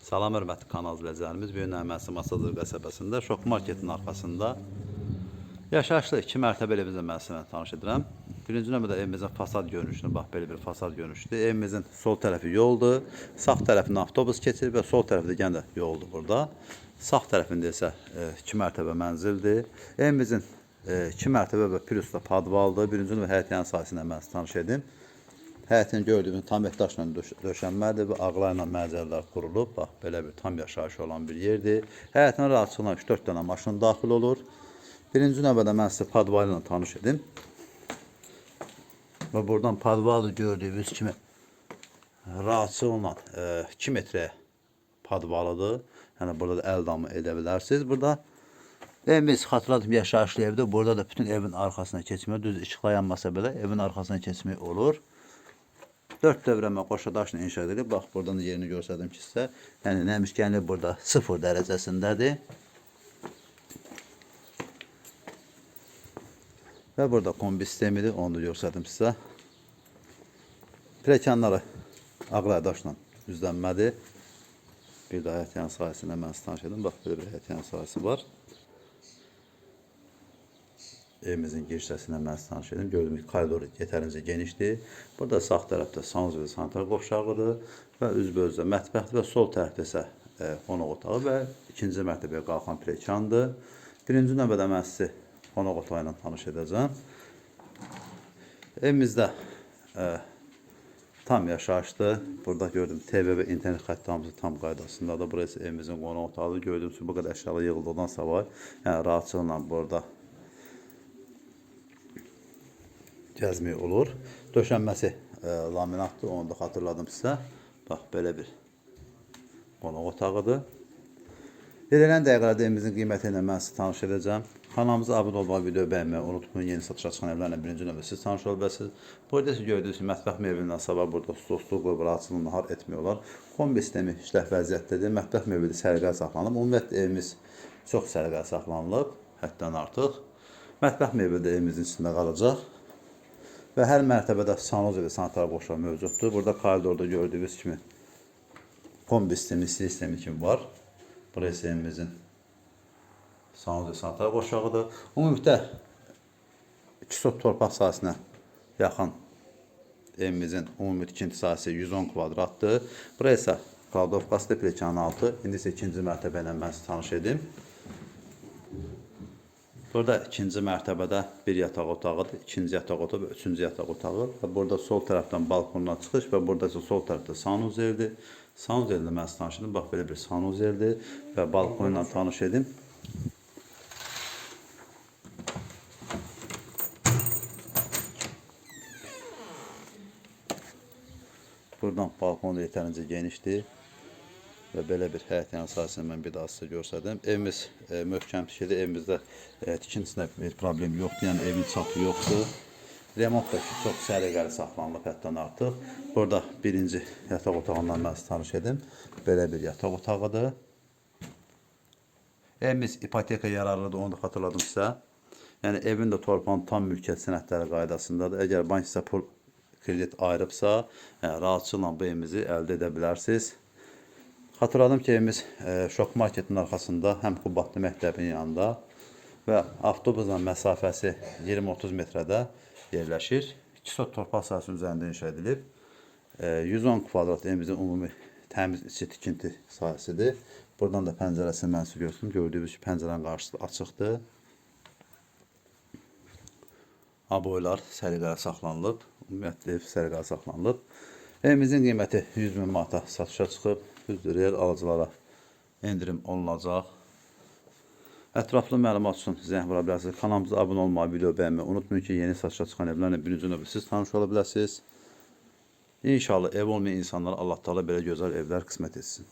Salam hörmətli kanal izləyicilərimiz. Bu gün Əhməsi Masadır qəsəbəsində Şok Marketin arxasında yaşayışlı iki mərtəbəli evimizin mənzilini tanış edirəm. Birinci növbədə evimizin fasad görünüşünü, bax belə bir fasad görünüşdür. Evimizin sol tərəfi yoldur, sağ tərəfindən avtobus keçir və sol tərəfdə yenə də yoldur burada. Sağ tərəfində isə e, iki mərtəbə mənzildir. Evimizin e, iki mərtəbə və plus da padvaldır. Birinci növbə həyət yan sahəsində mən tanış edim. Həyətin gördüyünüz tam daşla döş döşənmədir və ağlayla məzəllər qurulub. Bax, belə bir tam yaşayış olan bir yerdir. Həyətin rahatsızlığına 3-4 dənə maşın daxil olur. Birinci növbədə mən sizə padval ilə tanış edim. Və buradan padvalı gördüyünüz kimi rahatsızlıqla e, 2 metrə padvalıdır. Yəni burada da əl damı edə bilərsiniz. Burada Evimiz xatırladım yaşayışlı evdir. Burada da bütün evin arkasına keçmək, düz işıqla yanmasa belə evin arkasına keçmək olur. Dörd dövrəmə qoşa daşla inşa edilib. Bax, buradan da yerini göstərdim ki sizə. Yəni nəmişkənlik burada 0 dərəcəsindədir. Və burada kombi sistemidir, onu da göstərdim sizə. Pləkanları ağlaya daşla düzlənmədir. Bir də həyət yan sahəsində mən sizi tanış edim. Bax, belə bir həyət yan sahəsi var. Evimizin girişəsindən mən sizi tanış edim. Gördüyünüz koridor yetərincə genişdir. Burada sağ tərəfdə sanuzeli sanitar qovşağıdır və üzbözdə mətbəxdir və sol tərəfdə isə e, qonaq otağı və ikinci mərtəbəyə qalxan pləkandır. Birinci növbədə mən sizi qonaq otağı ilə tanış edəcəm. Evimizdə e, tam yaşayışlı. Burada gördüm TV və internet xəttlərimiz tam qaydasındadır. Burası evimizin qonaq otağıdır. Gördüyünüz kimi bu qədər əşyalar yığıldıqdan sonra yəni rahatçılıqla burada gəzmək olur. Döşənməsi e, laminatdır, onu da xatırladım sizə. Bax, belə bir qonaq otağıdır. Verilən dəqiqələrdə evimizin qiyməti ilə mən sizə tanış edəcəm. Kanalımıza abunə olmağı, video bəyənməyi unutmayın. Yeni satışa çıxan evlərlə birinci növbədə siz tanış ola bilərsiniz. Burada siz gördüyünüz kimi mətbəx mebelindən sabah burada stolsuz qoyub rahatsızlıq nahar etmiyorlar. Kombi sistemi işləh vəziyyətdədir. Mətbəx mebeli səliqəli saxlanılıb. Ümumiyyətlə evimiz çox səliqəli saxlanılıb, həddən artıq. Mətbəx mebeli də evimizin içində qalacaq. Və hər mərtəbədə sanuz və sanitar qoşular mövcuddur. Burada koridorda gördüyünüz kimi kombi sistemi, sistemi kimi var. Burası evimizin sanuz və sanitar qoşağıdır. Ümumilikdə 2 sot torpaq sahəsinə yaxın evimizin ümumi tikinti sahəsi 110 kvadratdır. Burası isə Kaldovkası Plekanın altı. İndi isə ikinci mərtəbə ilə mən tanış edim. Burada ikinci mərtəbədə bir yataq otağıdır, ikinci yataq otağı və üçüncü yataq otağı. Və burada sol tərəfdən balkondan çıxış və burada isə sol tərəfdə sanuzerdir. Sanuzerdə mən sizi tanış edim. Bax belə bir sanuzerdir və balkon ilə tanış edim. Buradan balkon da yetərincə genişdir. Və belə bir həyət sahəsini mən bir daha sizə göstərdim. Evimiz e, möhkəm tikili, evimizdə e, bir problem yoxdur, yəni evin çapı yoxdur. Remont da ki, çox səliqəli saxlanılıb həddən artıq. Burada birinci yataq otağından mən tanış edim. Belə bir yataq otağıdır. Evimiz ipoteka yararlıdır, onu da xatırladım sizə. Yəni evin də torpağın tam mülkiyyət sənədləri qaydasındadır. Əgər bank sizə pul kredit ayırıbsa, yəni, rahatçılıqla bu evimizi əldə edə. Xatırladım ki, evimiz e, Şok Marketin arxasında həm Qubadlı məktəbinin yanında və avtobusla məsafəsi 20-30 metrədə yerləşir. 2 sot torpaq sahəsinin üzərində inşa edilib. E, 110 kvadrat evimizin ümumi təmiz içi tikinti sahəsidir. Buradan da pəncərəsini mən sizə göstərim. Gördüyünüz kimi pəncərənin qarşısı açıqdır. Aboylar səliqəli saxlanılıb. Ümumiyyətlə ev saxlanılıb. Evimizin qiyməti 100 min manata satışa çıxıb. Düzdür, real alıcılara endirim olunacaq. Ətraflı məlumat üçün zəng vura bilərsiniz. Kanalımıza abunə olmağı, video bəyənməyi unutmayın ki, yeni satışa çıxan evlərlə birinci növbə siz tanış ola biləsiniz. İnşallah ev olmayan insanlara Allah Taala belə gözəl evlər qismət etsin.